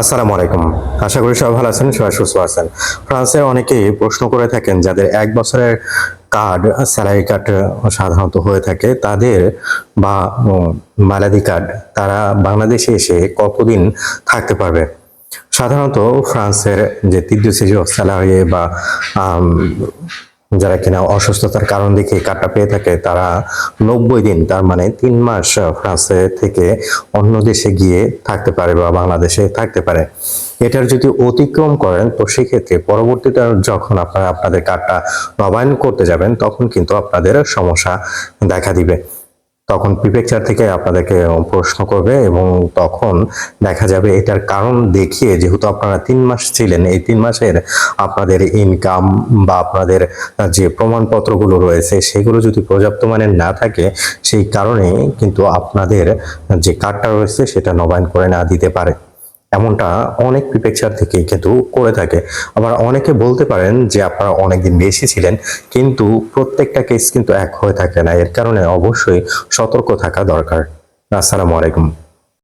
আসসালামু আলাইকুম। আশা করি সবাই ভালো আছেন, সবাই সুস্থ আছেন। ফ্রান্সে অনেকেই প্রশ্ন করে থাকেন, যাদের এক বছরের কার্ড, স্যালারি কার্ড সাধারণত হয়ে থাকে, তাদের বা মালাদি কার্ড, তারা বাংলাদেশে এসে কতদিন থাকতে পারবে? সাধারণত ফ্রান্সের যে তৃতীয় সিজন স্যালারি বা যারা কিনা অসুস্থতার কারণ দেখে কাটা পেয়ে থাকে, তারা নব্বই দিন, তার মানে তিন মাস ফ্রান্সে থেকে অন্য দেশে গিয়ে থাকতে পারে বা বাংলাদেশে থাকতে পারে। এটার যদি অতিক্রম করেন, তো সেক্ষেত্রে পরবর্তীতে যখন আপনারা আপনাদের কার্ডটা নবায়ন করতে যাবেন, তখন কিন্তু আপনাদের সমস্যা দেখা দিবে। তখন প্রিপেকচার থেকে আপনাদেরকে প্রশ্ন করবে এবং তখন দেখা যাবে এটার কারণ দেখিয়ে যেহেতু আপনারা তিন মাস ছিলেন, এই তিন মাসের আপনাদের ইনকাম বা আপনাদের যে প্রমাণপত্রগুলো রয়েছে সেগুলো যদি পর্যাপ্ত মানের না থাকে, সেই কারণে কিন্তু আপনাদের যে কার্ডটা রয়েছে সেটা নবায়ন করে না দিতে পারে। এমনটা অনেক প্রিপেকচার থেকেই কিন্তু করে থাকে। আবার অনেকে বলতে পারেন যে আপনারা অনেকদিন বেশি ছিলেন, কিন্তু প্রত্যেকটা কেস কিন্তু এক হয়ে থাকে না। এর কারণে অবশ্যই সতর্ক থাকা দরকার। আসসালামু আলাইকুম।